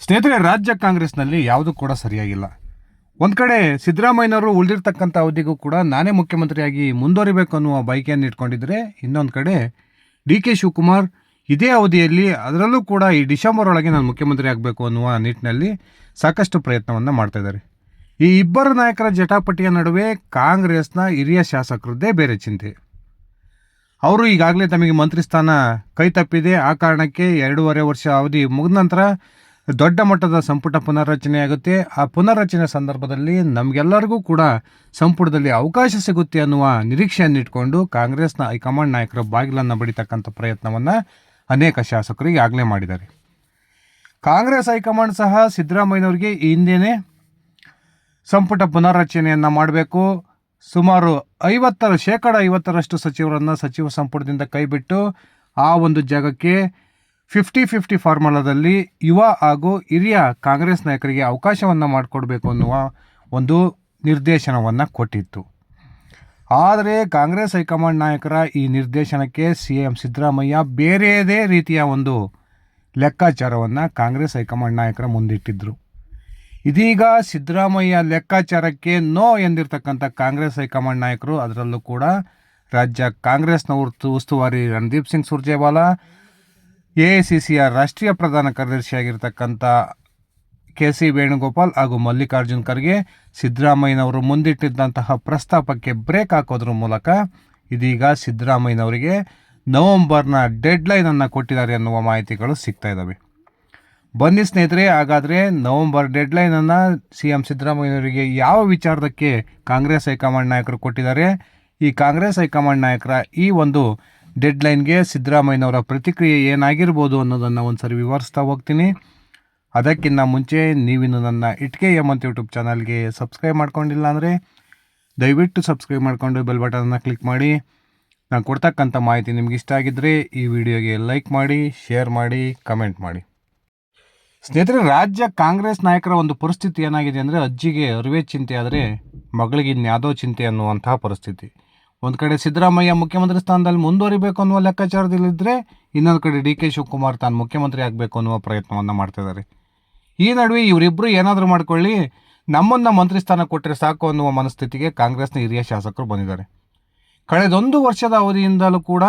ಸ್ನೇಹಿತರೆ, ರಾಜ್ಯ ಕಾಂಗ್ರೆಸ್ನಲ್ಲಿ ಯಾವುದೂ ಕೂಡ ಸರಿಯಾಗಿಲ್ಲ. ಒಂದು ಕಡೆ ಸಿದ್ದರಾಮಯ್ಯನವರು ಉಳಿದಿರ್ತಕ್ಕಂಥ ಅವಧಿಗೂ ಕೂಡ ನಾನೇ ಮುಖ್ಯಮಂತ್ರಿಯಾಗಿ ಮುಂದುವರಿಬೇಕು ಅನ್ನುವ ಬಯಕೆಯನ್ನು ಇಟ್ಕೊಂಡಿದ್ರೆ, ಇನ್ನೊಂದು ಕಡೆ ಡಿ ಕೆ ಶಿವಕುಮಾರ್ ಇದೇ ಅವಧಿಯಲ್ಲಿ ಅದರಲ್ಲೂ ಕೂಡ ಈ ಡಿಸೆಂಬರ್ ಒಳಗೆ ನಾನು ಮುಖ್ಯಮಂತ್ರಿ ಆಗಬೇಕು ಅನ್ನುವ ನಿಟ್ಟಿನಲ್ಲಿ ಸಾಕಷ್ಟು ಪ್ರಯತ್ನವನ್ನು ಮಾಡ್ತಾಯಿದ್ದಾರೆ ಈ ಇಬ್ಬರು ನಾಯಕರ ಜಟಾಪಟಿಯ ನಡುವೆ ಕಾಂಗ್ರೆಸ್ನ ಹಿರಿಯ ಶಾಸಕರದ್ದೇ ಬೇರೆ ಚಿಂತೆ. ಅವರು ಈಗಾಗಲೇ ತಮಗೆ ಮಂತ್ರಿ ಸ್ಥಾನ ಕೈ ತಪ್ಪಿದೆ. ಆ ಕಾರಣಕ್ಕೆ ಎರಡೂವರೆ ವರ್ಷ ಅವಧಿ ಮುಗಿದ ನಂತರ ದೊಡ್ಡ ಮಟ್ಟದ ಸಂಪುಟ ಪುನರ್ರಚನೆ ಆಗುತ್ತೆ. ಆ ಪುನರ್ರಚನೆ ಸಂದರ್ಭದಲ್ಲಿ ನಮಗೆಲ್ಲರಿಗೂ ಕೂಡ ಸಂಪುಟದಲ್ಲಿ ಅವಕಾಶ ಸಿಗುತ್ತೆ ಅನ್ನುವ ನಿರೀಕ್ಷೆಯನ್ನಿಟ್ಕೊಂಡು ಕಾಂಗ್ರೆಸ್ನ ಹೈಕಮಾಂಡ್ ನಾಯಕರು ಬಾಗಿಲನ್ನು ಬಡಿತಕ್ಕಂಥ ಪ್ರಯತ್ನವನ್ನು ಅನೇಕ ಶಾಸಕರು ಈಗಾಗಲೇ ಮಾಡಿದ್ದಾರೆ. ಕಾಂಗ್ರೆಸ್ ಹೈಕಮಾಂಡ್ ಸಹ ಸಿದ್ದರಾಮಯ್ಯನವರಿಗೆ ಈ ಹಿಂದೆಯೇ ಸಂಪುಟ ಪುನರ್ರಚನೆಯನ್ನು ಮಾಡಬೇಕು. ಸುಮಾರು ಐವತ್ತರ ಶೇಕಡ ಐವತ್ತರಷ್ಟು ಸಚಿವರನ್ನು ಸಚಿವ ಸಂಪುಟದಿಂದ ಕೈಬಿಟ್ಟು ಆ ಒಂದು ಜಾಗಕ್ಕೆ ಫಿಫ್ಟಿ ಫಿಫ್ಟಿ ಫಾರ್ಮುಲಾದಲ್ಲಿ ಯುವ ಹಾಗೂ ಹಿರಿಯ ಕಾಂಗ್ರೆಸ್ ನಾಯಕರಿಗೆ ಅವಕಾಶವನ್ನು ಮಾಡಿಕೊಡ್ಬೇಕು ಅನ್ನುವ ಒಂದು ನಿರ್ದೇಶನವನ್ನು ಕೊಟ್ಟಿತ್ತು. ಆದರೆ ಕಾಂಗ್ರೆಸ್ ಹೈಕಮಾಂಡ್ ನಾಯಕರ ಈ ನಿರ್ದೇಶನಕ್ಕೆ ಸಿ ಎಂ ಸಿದ್ದರಾಮಯ್ಯ ಬೇರೆಯದೇ ರೀತಿಯ ಒಂದು ಲೆಕ್ಕಾಚಾರವನ್ನು ಕಾಂಗ್ರೆಸ್ ಹೈಕಮಾಂಡ್ ನಾಯಕರ ಮುಂದಿಟ್ಟಿದ್ದರು ಇದೀಗ ಸಿದ್ದರಾಮಯ್ಯ ಲೆಕ್ಕಾಚಾರಕ್ಕೆ ನೋ ಎಂದಿರತಕ್ಕಂಥ ಕಾಂಗ್ರೆಸ್ ಹೈಕಮಾಂಡ್ ನಾಯಕರು, ಅದರಲ್ಲೂ ಕೂಡ ರಾಜ್ಯ ಕಾಂಗ್ರೆಸ್ನ ಉಸ್ತುವಾರಿ Randeep Singh Surjewala A I C ಸಿಯ ರಾಷ್ಟ್ರೀಯ ಪ್ರಧಾನ ಕಾರ್ಯದರ್ಶಿಯಾಗಿರ್ತಕ್ಕಂಥ ಕೆ ಸಿ ವೇಣುಗೋಪಾಲ್ ಹಾಗೂ ಮಲ್ಲಿಕಾರ್ಜುನ್ ಖರ್ಗೆ ಸಿದ್ದರಾಮಯ್ಯನವರು ಮುಂದಿಟ್ಟಿದ್ದಂತಹ ಪ್ರಸ್ತಾಪಕ್ಕೆ ಬ್ರೇಕ್ ಹಾಕೋದ್ರ ಮೂಲಕ ಇದೀಗ ಸಿದ್ದರಾಮಯ್ಯನವರಿಗೆ ನವೆಂಬರ್ನ ಡೆಡ್ಲೈನನ್ನು ಕೊಟ್ಟಿದ್ದಾರೆ ಎನ್ನುವ ಮಾಹಿತಿಗಳು ಸಿಗ್ತಾ ಇದ್ದಾವೆ ಬನ್ನಿ ಸ್ನೇಹಿತರೆ, ಹಾಗಾದರೆ ನವೆಂಬರ್ ಡೆಡ್ಲೈನನ್ನು ಸಿ ಎಂ ಸಿದ್ದರಾಮಯ್ಯನವರಿಗೆ ಯಾವ ವಿಚಾರದಕ್ಕೆ ಕಾಂಗ್ರೆಸ್ ಹೈಕಮಾಂಡ್ ನಾಯಕರು ಕೊಟ್ಟಿದ್ದಾರೆ? ಈ ಕಾಂಗ್ರೆಸ್ ಹೈಕಮಾಂಡ್ ನಾಯಕರ ಈ ಒಂದು ಡೆಡ್ಲೈನ್ಗೆ ಸಿದ್ದರಾಮಯ್ಯನವರ ಪ್ರತಿಕ್ರಿಯೆ ಏನಾಗಿರ್ಬೋದು ಅನ್ನೋದನ್ನು ಒಂದು ಸರಿ ವಿವರಿಸ್ತಾ ಹೋಗ್ತೀನಿ. ಅದಕ್ಕಿಂತ ಮುಂಚೆ ನೀವಿನ್ನು ನನ್ನ ಇಟ್ಕೆ ಎಂ ಅಂತ ಯೂಟ್ಯೂಬ್ ಚಾನಲ್ಗೆ ಸಬ್ಸ್ಕ್ರೈಬ್ ಮಾಡ್ಕೊಂಡಿಲ್ಲ ಅಂದರೆ ದಯವಿಟ್ಟು ಸಬ್ಸ್ಕ್ರೈಬ್ ಮಾಡಿಕೊಂಡು ಬೆಲ್ ಬಟನನ್ನು ಕ್ಲಿಕ್ ಮಾಡಿ. ನಾನು ಕೊಡ್ತಕ್ಕಂಥ ಮಾಹಿತಿ ನಿಮ್ಗೆ ಇಷ್ಟ ಆಗಿದ್ದರೆ ಈ ವಿಡಿಯೋಗೆ ಲೈಕ್ ಮಾಡಿ, ಶೇರ್ ಮಾಡಿ, ಕಮೆಂಟ್ ಮಾಡಿ. ಸ್ನೇಹಿತರೆ, ರಾಜ್ಯ ಕಾಂಗ್ರೆಸ್ ನಾಯಕರ ಒಂದು ಪರಿಸ್ಥಿತಿ ಏನಾಗಿದೆ ಅಂದರೆ ಅಜ್ಜಿಗೆ ಅರಿವೆ ಚಿಂತೆ ಆದರೆ ಮಗಳಿಗೆ ಇನ್ಯಾವುದೋ ಚಿಂತೆ ಅನ್ನುವಂತಹ ಪರಿಸ್ಥಿತಿ. ಒಂದು ಕಡೆ ಸಿದ್ದರಾಮಯ್ಯ ಮುಖ್ಯಮಂತ್ರಿ ಸ್ಥಾನದಲ್ಲಿ ಮುಂದುವರಿಬೇಕು ಅನ್ನುವ ಲೆಕ್ಕಾಚಾರದಲ್ಲಿದ್ದರೆ ಇನ್ನೊಂದು ಕಡೆ ಡಿ ಕೆ ಶಿವಕುಮಾರ್ ತಾನು ಮುಖ್ಯಮಂತ್ರಿ ಆಗಬೇಕು ಅನ್ನುವ ಪ್ರಯತ್ನವನ್ನು ಮಾಡ್ತಿದ್ದಾರೆ ಈ ನಡುವೆ ಇವರಿಬ್ಬರು ಏನಾದರೂ ಮಾಡ್ಕೊಳ್ಳಿ, ನಮ್ಮನ್ನು ಮಂತ್ರಿ ಸ್ಥಾನ ಕೊಟ್ಟರೆ ಸಾಕು ಅನ್ನುವ ಮನಸ್ಥಿತಿಗೆ ಕಾಂಗ್ರೆಸ್ನ ಹಿರಿಯ ಶಾಸಕರು ಬಂದಿದ್ದಾರೆ. ಕಳೆದೊಂದು ವರ್ಷದ ಅವಧಿಯಿಂದಲೂ ಕೂಡ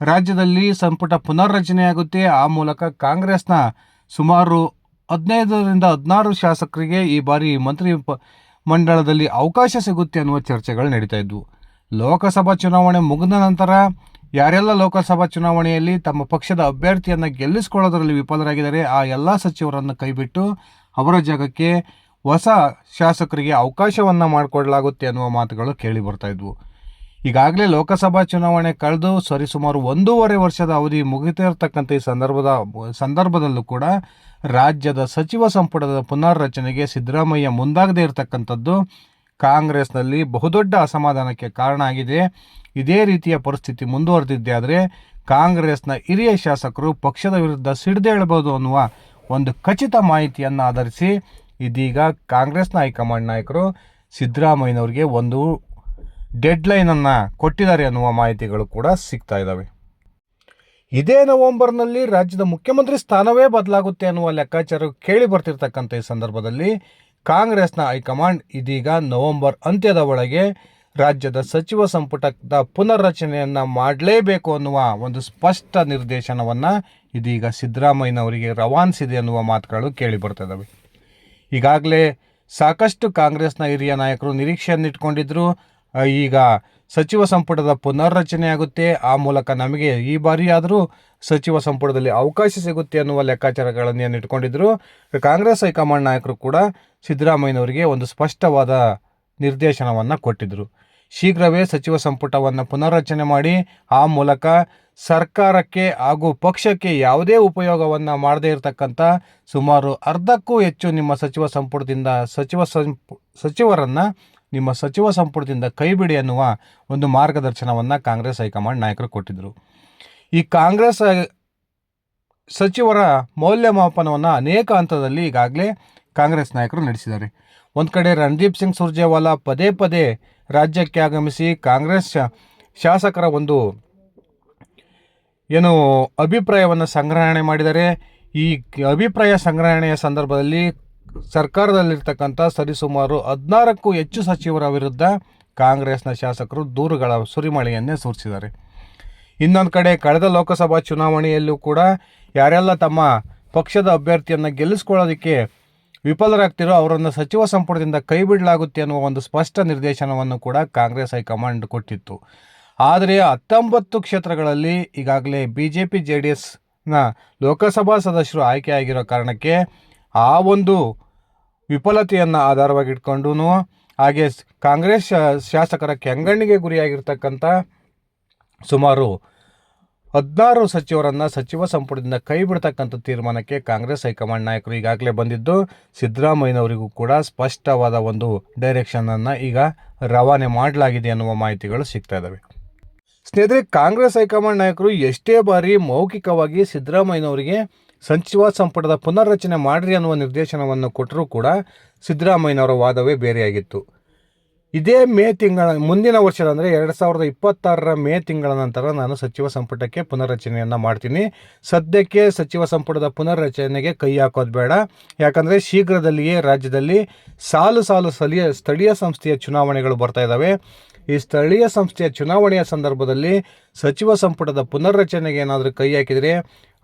ರಾಜ್ಯದಲ್ಲಿ ಸಂಪುಟ ಪುನರ್ರಚನೆಯಾಗುತ್ತೆ. ಆ ಮೂಲಕ ಕಾಂಗ್ರೆಸ್ನ ಸುಮಾರು ಹದಿನೈದರಿಂದ ಹದಿನಾರು ಶಾಸಕರಿಗೆ ಈ ಬಾರಿ ಮಂತ್ರಿ ಮಂಡಳದಲ್ಲಿ ಅವಕಾಶ ಸಿಗುತ್ತೆ ಅನ್ನುವ ಚರ್ಚೆಗಳು ನಡೀತಾ ಇದ್ವು. ಲೋಕಸಭಾ ಚುನಾವಣೆ ಮುಗಿದ ನಂತರ ಯಾರೆಲ್ಲ ಲೋಕಸಭಾ ಚುನಾವಣೆಯಲ್ಲಿ ತಮ್ಮ ಪಕ್ಷದ ಅಭ್ಯರ್ಥಿಯನ್ನು ಗೆಲ್ಲಿಸ್ಕೊಳ್ಳೋದರಲ್ಲಿ ವಿಫಲರಾಗಿದ್ದಾರೆ, ಆ ಎಲ್ಲ ಸಚಿವರನ್ನು ಕೈಬಿಟ್ಟು ಅವರ ಜಾಗಕ್ಕೆ ಹೊಸ ಶಾಸಕರಿಗೆ ಅವಕಾಶವನ್ನು ಮಾಡಿಕೊಡಲಾಗುತ್ತೆ ಅನ್ನುವ ಮಾತುಗಳು ಕೇಳಿ ಬರ್ತಾ ಇದ್ವು. ಈಗಾಗಲೇ ಲೋಕಸಭಾ ಚುನಾವಣೆ ಕಳೆದು ಸರಿಸುಮಾರು ಒಂದೂವರೆ ವರ್ಷದ ಅವಧಿ ಮುಗಿತಿರ್ತಕ್ಕಂಥ ಈ ಸಂದರ್ಭದ, ಸಂದರ್ಭದಲ್ಲೂ ಕೂಡ ರಾಜ್ಯದ ಸಚಿವ ಸಂಪುಟದ ಪುನರ್ರಚನೆಗೆ ಸಿದ್ದರಾಮಯ್ಯ ಮುಂದಾಗದೇ ಇರತಕ್ಕಂಥದ್ದು ಕಾಂಗ್ರೆಸ್ನಲ್ಲಿ ಬಹುದೊಡ್ಡ ಅಸಮಾಧಾನಕ್ಕೆ ಕಾರಣ ಆಗಿದೆ. ಇದೇ ರೀತಿಯ ಪರಿಸ್ಥಿತಿ ಮುಂದುವರೆದಿದ್ದೆ ಆದರೆ ಕಾಂಗ್ರೆಸ್ನ ಹಿರಿಯ ಶಾಸಕರು ಪಕ್ಷದ ವಿರುದ್ಧ ಸಿಡಿದೇಳಬಹುದು ಅನ್ನುವ ಒಂದು ಖಚಿತ ಮಾಹಿತಿಯನ್ನು ಆಧರಿಸಿ ಇದೀಗ ಕಾಂಗ್ರೆಸ್ನ ಹೈಕಮಾಂಡ್ ನಾಯಕರು ಸಿದ್ದರಾಮಯ್ಯನವರಿಗೆ ಒಂದು ಡೆಡ್ಲೈನನ್ನು ಕೊಟ್ಟಿದ್ದಾರೆ ಅನ್ನುವ ಮಾಹಿತಿಗಳು ಕೂಡ ಸಿಗ್ತಾ ಇದ್ದಾವೆ ಇದೇ ನವೆಂಬರ್ನಲ್ಲಿ ರಾಜ್ಯದ ಮುಖ್ಯಮಂತ್ರಿ ಸ್ಥಾನವೇ ಬದಲಾಗುತ್ತೆ ಅನ್ನುವ ಲೆಕ್ಕಾಚಾರ ಕೇಳಿ ಬರ್ತಿರ್ತಕ್ಕಂಥ ಈ ಸಂದರ್ಭದಲ್ಲಿ ಕಾಂಗ್ರೆಸ್ನ ಹೈಕಮಾಂಡ್ ಇದೀಗ ನವೆಂಬರ್ ಅಂತ್ಯದ ಒಳಗೆ ರಾಜ್ಯದ ಸಚಿವ ಸಂಪುಟದ ಪುನರ್ರಚನೆಯನ್ನು ಮಾಡಲೇಬೇಕು ಅನ್ನುವ ಒಂದು ಸ್ಪಷ್ಟ ನಿರ್ದೇಶನವನ್ನು ಇದೀಗ ಸಿದ್ದರಾಮಯ್ಯನವರಿಗೆ ರವಾನಿಸಿದೆ ಅನ್ನುವ ಮಾತುಗಳು ಕೇಳಿ ಬರ್ತದವೆ ಈಗಾಗಲೇ ಸಾಕಷ್ಟು ಕಾಂಗ್ರೆಸ್ನ ಹಿರಿಯ ನಾಯಕರು ನಿರೀಕ್ಷೆಯನ್ನಿಟ್ಕೊಂಡಿದ್ರು ಇಟ್ಕೊಂಡಿದ್ರು. ಈಗ ಸಚಿವ ಸಂಪುಟದ ಪುನರ್ರಚನೆ ಆಗುತ್ತೆ. ಆ ಮೂಲಕ ನಮಗೆ ಈ ಬಾರಿ ಆದರೂ ಸಚಿವ ಸಂಪುಟದಲ್ಲಿ ಅವಕಾಶ ಸಿಗುತ್ತೆ ಅನ್ನುವ ಲೆಕ್ಕಾಚಾರಗಳನ್ನು ಇಟ್ಕೊಂಡಿದ್ರು. ಕಾಂಗ್ರೆಸ್ ಹೈಕಮಾಂಡ್ ನಾಯಕರು ಕೂಡ ಸಿದ್ದರಾಮಯ್ಯನವರಿಗೆ ಒಂದು ಸ್ಪಷ್ಟವಾದ ನಿರ್ದೇಶನವನ್ನು ಕೊಟ್ಟಿದ್ದರು ಶೀಘ್ರವೇ ಸಚಿವ ಸಂಪುಟವನ್ನು ಪುನಾರಚನೆ ಮಾಡಿ, ಆ ಮೂಲಕ ಸರ್ಕಾರಕ್ಕೆ ಹಾಗೂ ಪಕ್ಷಕ್ಕೆ ಯಾವುದೇ ಉಪಯೋಗವನ್ನು ಮಾಡದೇ ಇರತಕ್ಕಂಥ ಸುಮಾರು ಅರ್ಧಕ್ಕೂ ಹೆಚ್ಚು ನಿಮ್ಮ ಸಚಿವ ಸಂಪುಟದಿಂದ ಸಚಿವ ಸಚಿವರನ್ನು ನಿಮ್ಮ ಸಚಿವ ಸಂಪುಟದಿಂದ ಕೈಬಿಡಿ ಅನ್ನುವ ಒಂದು ಮಾರ್ಗದರ್ಶನವನ್ನು ಕಾಂಗ್ರೆಸ್ ಹೈಕಮಾಂಡ್ ನಾಯಕರು ಕೊಟ್ಟಿದ್ದರು ಈ ಕಾಂಗ್ರೆಸ್ ಸಚಿವರ ಮೌಲ್ಯಮಾಪನವನ್ನು ಅನೇಕ ಹಂತದಲ್ಲಿ ಈಗಾಗಲೇ ಕಾಂಗ್ರೆಸ್ ನಾಯಕರು ನಡೆಸಿದ್ದಾರೆ. ಒಂದು ಕಡೆ ರಣದೀಪ್ ಸಿಂಗ್ ಸುರ್ಜೇವಾಲಾ ಪದೇ ಪದೇ ರಾಜ್ಯಕ್ಕೆ ಆಗಮಿಸಿ ಕಾಂಗ್ರೆಸ್ ಶಾಸಕರ ಒಂದು ಏನು ಅಭಿಪ್ರಾಯವನ್ನು ಸಂಗ್ರಹಣೆ ಮಾಡಿದ್ದಾರೆ. ಈ ಅಭಿಪ್ರಾಯ ಸಂಗ್ರಹಣೆಯ ಸಂದರ್ಭದಲ್ಲಿ ಸರ್ಕಾರದಲ್ಲಿರ್ತಕ್ಕಂಥ ಸರಿಸುಮಾರು ಹದಿನಾರಕ್ಕೂ ಹೆಚ್ಚು ಸಚಿವರ ವಿರುದ್ಧ ಕಾಂಗ್ರೆಸ್ನ ಶಾಸಕರು ದೂರುಗಳ ಸುರಿಮಳೆಯನ್ನೇ ಸೂರಿಸಿದ್ದಾರೆ. ಇನ್ನೊಂದು ಕಡೆ ಕಳೆದ ಲೋಕಸಭಾ ಚುನಾವಣೆಯಲ್ಲೂ ಕೂಡ ಯಾರೆಲ್ಲ ತಮ್ಮ ಪಕ್ಷದ ಅಭ್ಯರ್ಥಿಯನ್ನು ಗೆಲ್ಲಿಸ್ಕೊಳ್ಳೋದಕ್ಕೆ ವಿಫಲರಾಗ್ತಿರೋ ಅವರನ್ನು ಸಚಿವ ಸಂಪುಟದಿಂದ ಕೈ ಬಿಡಲಾಗುತ್ತೆ ಅನ್ನುವ ಒಂದು ಸ್ಪಷ್ಟ ನಿರ್ದೇಶನವನ್ನು ಕೂಡ ಕಾಂಗ್ರೆಸ್ ಹೈಕಮಾಂಡ್ ಕೊಟ್ಟಿತ್ತು. ಆದರೆ ಹತ್ತೊಂಬತ್ತು ಕ್ಷೇತ್ರಗಳಲ್ಲಿ ಈಗಾಗಲೇ B J P J D ಎಸ್ನ ಲೋಕಸಭಾ ಸದಸ್ಯರು ಆಯ್ಕೆಯಾಗಿರೋ ಕಾರಣಕ್ಕೆ ಆ ಒಂದು ವಿಫಲತೆಯನ್ನು ಆಧಾರವಾಗಿಟ್ಕೊಂಡು ಹಾಗೆ ಕಾಂಗ್ರೆಸ್ ಶಾಸಕರ ಕೆಂಗಣ್ಣಿಗೆ ಗುರಿಯಾಗಿರ್ತಕ್ಕಂಥ ಸುಮಾರು ಹದಿನಾರು ಸಚಿವರನ್ನು ಸಚಿವ ಸಂಪುಟದಿಂದ ಕೈ ಬಿಡ್ತಕ್ಕಂಥ ತೀರ್ಮಾನಕ್ಕೆ ಕಾಂಗ್ರೆಸ್ ಹೈಕಮಾಂಡ್ ನಾಯಕರು ಈಗಾಗಲೇ ಬಂದಿದ್ದು, ಸಿದ್ದರಾಮಯ್ಯನವರಿಗೂ ಕೂಡ ಸ್ಪಷ್ಟವಾದ ಒಂದು ಡೈರೆಕ್ಷನನ್ನು ಈಗ ರವಾನೆ ಮಾಡಲಾಗಿದೆ ಅನ್ನುವ ಮಾಹಿತಿಗಳು ಸಿಗ್ತಾ ಇದ್ದಾವೆ ಸ್ನೇಹಿತರೆ, ಕಾಂಗ್ರೆಸ್ ಹೈಕಮಾಂಡ್ ನಾಯಕರು ಎಷ್ಟೇ ಬಾರಿ ಮೌಖಿಕವಾಗಿ ಸಿದ್ದರಾಮಯ್ಯನವರಿಗೆ ಸಚಿವ ಸಂಪುಟದ ಪುನರ್ರಚನೆ ಮಾಡ್ರಿ ಅನ್ನುವ ನಿರ್ದೇಶನವನ್ನು ಕೊಟ್ಟರೂ ಕೂಡ ಸಿದ್ದರಾಮಯ್ಯನವರ ವಾದವೇ ಬೇರೆಯಾಗಿತ್ತು. ಇದೇ ಮೇ ತಿಂಗಳ, ಮುಂದಿನ ವರ್ಷದ ಅಂದರೆ ಎರಡು ಸಾವಿರದ ಇಪ್ಪತ್ತಾರರ ಮೇ ತಿಂಗಳ ನಂತರ ನಾನು ಸಚಿವ ಸಂಪುಟಕ್ಕೆ ಪುನರ್ರಚನೆಯನ್ನು ಮಾಡ್ತೀನಿ. ಸದ್ಯಕ್ಕೆ ಸಚಿವ ಸಂಪುಟದ ಪುನರ್ರಚನೆಗೆ ಕೈ ಹಾಕೋದು ಬೇಡ. ಯಾಕಂದರೆ ಶೀಘ್ರದಲ್ಲಿಯೇ ರಾಜ್ಯದಲ್ಲಿ ಸಾಲು ಸಾಲು ಸ್ಥಳೀಯ ಸ್ಥಳೀಯ ಸಂಸ್ಥೆಯ ಚುನಾವಣೆಗಳು ಬರ್ತಾ ಇದ್ದಾವೆ ಈ ಸ್ಥಳೀಯ ಸಂಸ್ಥೆಯ ಚುನಾವಣೆಯ ಸಂದರ್ಭದಲ್ಲಿ ಸಚಿವ ಸಂಪುಟದ ಪುನರ್ರಚನೆಗೆ ಏನಾದರೂ ಕೈ ಹಾಕಿದರೆ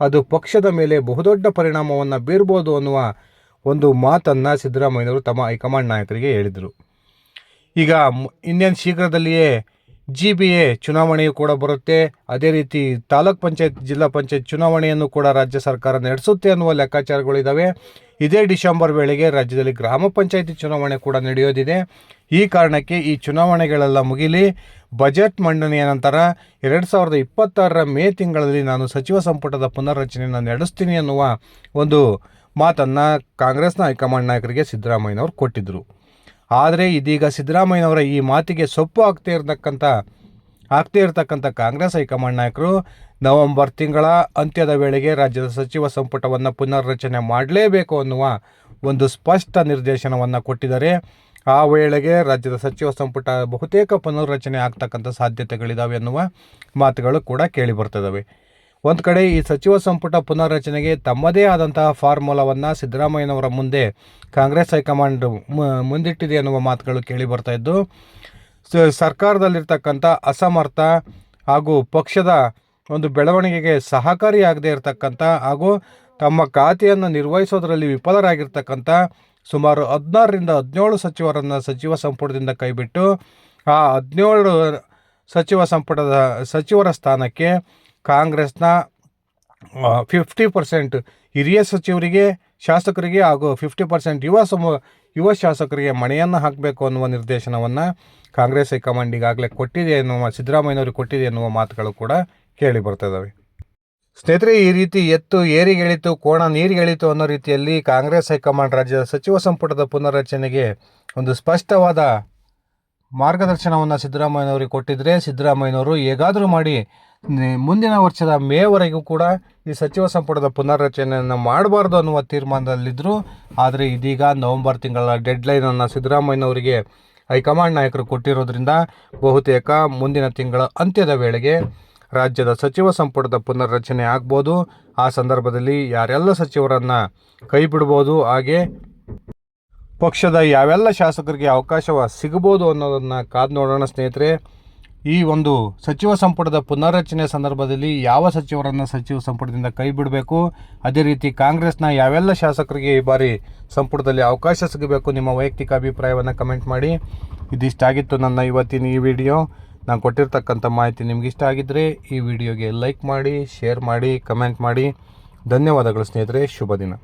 ಅದು ಪಕ್ಷದ ಮೇಲೆ ಬಹುದೊಡ್ಡ ಪರಿಣಾಮವನ್ನು ಬೀರ್ಬೋದು ಅನ್ನುವ ಒಂದು ಮಾತನ್ನು ಸಿದ್ದರಾಮಯ್ಯನವರು ತಮ್ಮ ಹೈಕಮಾಂಡ್ ನಾಯಕರಿಗೆ ಹೇಳಿದರು. ಈಗ ಇನ್ನೇನು ಶೀಘ್ರದಲ್ಲಿಯೇ ಜಿ ಬಿ ಎ ಚುನಾವಣೆಯು ಕೂಡ ಬರುತ್ತೆ. ಅದೇ ರೀತಿ ತಾಲೂಕ್ ಪಂಚಾಯತ್, ಜಿಲ್ಲಾ ಪಂಚಾಯತ್ ಚುನಾವಣೆಯನ್ನು ಕೂಡ ರಾಜ್ಯ ಸರ್ಕಾರ ನಡೆಸುತ್ತೆ ಅನ್ನುವ ಲೆಕ್ಕಾಚಾರಗಳಿದ್ದಾವೆ ಇದೇ ಡಿಸೆಂಬರ್ ವೇಳೆಗೆ ರಾಜ್ಯದಲ್ಲಿ ಗ್ರಾಮ ಪಂಚಾಯತಿ ಚುನಾವಣೆ ಕೂಡ ನಡೆಯೋದಿದೆ. ಈ ಕಾರಣಕ್ಕೆ ಈ ಚುನಾವಣೆಗಳೆಲ್ಲ ಮುಗಿಲಿ. ಬಜೆಟ್ ಮಂಡನೆಯ ನಂತರ ಎರಡು ಸಾವಿರದ ಇಪ್ಪತ್ತಾರರ ಮೇ ತಿಂಗಳಲ್ಲಿ ನಾನು ಸಚಿವ ಸಂಪುಟದ ಪುನರ್ರಚನೆಯನ್ನು ನಡೆಸ್ತೀನಿ ಅನ್ನುವ ಒಂದು ಮಾತನ್ನು ಕಾಂಗ್ರೆಸ್ನ ಹೈಕಮಾಂಡ್ ನಾಯಕರಿಗೆ ಸಿದ್ದರಾಮಯ್ಯನವರು ಕೊಟ್ಟಿದ್ದರು ಆದರೆ ಇದೀಗ ಸಿದ್ದರಾಮಯ್ಯನವರ ಈ ಮಾತಿಗೆ ಸೊಪ್ಪು ಆಗ್ತಾ ಇರತಕ್ಕಂಥ ಆಗ್ತಾ ಇರತಕ್ಕಂಥ ಕಾಂಗ್ರೆಸ್ ಹೈಕಮಾಂಡ್ ನಾಯಕರು ನವೆಂಬರ್ ತಿಂಗಳ ಅಂತ್ಯದ ವೇಳೆಗೆ ರಾಜ್ಯದ ಸಚಿವ ಸಂಪುಟವನ್ನು ಪುನರ್ರಚನೆ ಮಾಡಲೇಬೇಕು ಅನ್ನುವ ಒಂದು ಸ್ಪಷ್ಟ ನಿರ್ದೇಶನವನ್ನು ಕೊಟ್ಟಿದ್ದಾರೆ. ಆ ವೇಳೆಗೆ ರಾಜ್ಯದ ಸಚಿವ ಸಂಪುಟ ಬಹುತೇಕ ಪುನರ್ರಚನೆ ಆಗ್ತಕ್ಕಂಥ ಸಾಧ್ಯತೆಗಳಿದ್ದಾವೆ ಅನ್ನುವ ಮಾತುಗಳು ಕೂಡ ಕೇಳಿ ಒಂದು ಕಡೆ ಈ ಸಚಿವ ಸಂಪುಟ ಪುನರ್ರಚನೆಗೆ ತಮ್ಮದೇ ಆದಂತಹ ಫಾರ್ಮುಲಾವನ್ನು ಸಿದ್ದರಾಮಯ್ಯನವರ ಮುಂದೆ ಕಾಂಗ್ರೆಸ್ ಹೈಕಮಾಂಡ್ ಮುಂದಿಟ್ಟಿದೆ ಅನ್ನುವ ಮಾತುಗಳು ಕೇಳಿ ಬರ್ತಾ ಇದ್ದು ಸರ್ಕಾರದಲ್ಲಿರ್ತಕ್ಕಂಥ ಅಸಮರ್ಥ ಹಾಗೂ ಪಕ್ಷದ ಒಂದು ಬೆಳವಣಿಗೆಗೆ ಸಹಕಾರಿಯಾಗದೇ ಇರತಕ್ಕಂಥ ಹಾಗೂ ತಮ್ಮ ಖಾತೆಯನ್ನು ನಿರ್ವಹಿಸೋದರಲ್ಲಿ ವಿಫಲರಾಗಿರ್ತಕ್ಕಂಥ ಸುಮಾರು ಹದಿನಾರರಿಂದ ಹದಿನೇಳು ಸಚಿವರನ್ನು ಸಚಿವ ಸಂಪುಟದಿಂದ ಕೈಬಿಟ್ಟು, ಆ ಹದಿನೇಳು ಸಚಿವ ಸಂಪುಟದ ಸಚಿವರ ಸ್ಥಾನಕ್ಕೆ ಕಾಂಗ್ರೆಸ್ನ ಫಿಫ್ಟಿ ಪರ್ಸೆಂಟ್ ಹಿರಿಯ ಸಚಿವರಿಗೆ, ಶಾಸಕರಿಗೆ ಹಾಗೂ ಫಿಫ್ಟಿ ಪರ್ಸೆಂಟ್ ಯುವ ಸಮ, ಯುವ ಶಾಸಕರಿಗೆ ಮಣೆಯನ್ನು ಹಾಕಬೇಕು ಅನ್ನುವ ನಿರ್ದೇಶನವನ್ನು ಕಾಂಗ್ರೆಸ್ ಹೈಕಮಾಂಡ್ ಈಗಾಗಲೇ ಕೊಟ್ಟಿದೆ ಎನ್ನುವ ಸಿದ್ದರಾಮಯ್ಯನವರು ಕೊಟ್ಟಿದೆ ಎನ್ನುವ ಮಾತುಗಳು ಕೂಡ ಕೇಳಿ ಬರ್ತಿದ್ದಾವೆ ಸ್ನೇಹಿತರೆ, ಈ ರೀತಿ ಎತ್ತು, ಏರಿಗೆಳಿತು, ಕೋಣ ನೀರಿಗೆಳಿತು ಅನ್ನೋ ರೀತಿಯಲ್ಲಿ ಕಾಂಗ್ರೆಸ್ ಹೈಕಮಾಂಡ್ ರಾಜ್ಯದ ಸಚಿವ ಸಂಪುಟದ ಪುನರ್ರಚನೆಗೆ ಒಂದು ಸ್ಪಷ್ಟವಾದ ಮಾರ್ಗದರ್ಶನವನ್ನು ಸಿದ್ದರಾಮಯ್ಯನವರಿಗೆ ಕೊಟ್ಟಿದ್ದರೆ ಸಿದ್ದರಾಮಯ್ಯನವರು ಹೇಗಾದರೂ ಮಾಡಿ ಮುಂದಿನ ವರ್ಷದ ಮೇವರೆಗೂ ಕೂಡ ಈ ಸಚಿವ ಸಂಪುಟದ ಪುನರ್ರಚನೆಯನ್ನು ಮಾಡಬಾರ್ದು ಅನ್ನುವ ತೀರ್ಮಾನದಲ್ಲಿದ್ದರು ಆದರೆ ಇದೀಗ ನವೆಂಬರ್ ತಿಂಗಳ ಡೆಡ್ಲೈನನ್ನು ಸಿದ್ದರಾಮಯ್ಯನವರಿಗೆ ಹೈಕಮಾಂಡ್ ನಾಯಕರು ಕೊಟ್ಟಿರೋದ್ರಿಂದ ಬಹುತೇಕ ಮುಂದಿನ ತಿಂಗಳ ಅಂತ್ಯದ ವೇಳೆಗೆ ರಾಜ್ಯದ ಸಚಿವ ಸಂಪುಟದ ಪುನರ್ರಚನೆ ಆಗ್ಬೋದು. ಆ ಸಂದರ್ಭದಲ್ಲಿ ಯಾರೆಲ್ಲ ಸಚಿವರನ್ನು ಕೈ ಬಿಡ್ಬೋದು, ಹಾಗೆ ಪಕ್ಷದ ಯಾವೆಲ್ಲ ಶಾಸಕರಿಗೆ ಅವಕಾಶ ಸಿಗಬಹುದು ಅನ್ನೋದನ್ನು ಕಾದು ನೋಡೋಣ ಸ್ನೇಹಿತರೆ. ಈ ಒಂದು ಸಚಿವ ಸಂಪುಟದ ಪುನರ್ರಚನೆ ಸಂದರ್ಭದಲ್ಲಿ ಯಾವ ಸಚಿವರನ್ನು ಸಚಿವ ಸಂಪುಟದಿಂದ ಕೈ ಬಿಡಬೇಕು? ಅದೇ ರೀತಿ ಕಾಂಗ್ರೆಸ್ನ ಯಾವೆಲ್ಲ ಶಾಸಕರಿಗೆ ಈ ಬಾರಿ ಸಂಪುಟದಲ್ಲಿ ಅವಕಾಶ ಸಿಗಬೇಕು ನಿಮ್ಮ ವೈಯಕ್ತಿಕ ಅಭಿಪ್ರಾಯವನ್ನು ಕಮೆಂಟ್ ಮಾಡಿ. ಇದಿಷ್ಟಾಗಿತ್ತು ನನ್ನ ಇವತ್ತಿನ ಈ ವಿಡಿಯೋ. ನಾನು ಕೊಟ್ಟಿರ್ತಕ್ಕಂಥ ಮಾಹಿತಿ ನಿಮ್ಗೆ ಇಷ್ಟ ಆಗಿದ್ದರೆ ಈ ವಿಡಿಯೋಗೆ ಲೈಕ್ ಮಾಡಿ, ಶೇರ್ ಮಾಡಿ, ಕಮೆಂಟ್ ಮಾಡಿ. ಧನ್ಯವಾದಗಳು ಸ್ನೇಹಿತರೆ. ಶುಭ ದಿನ.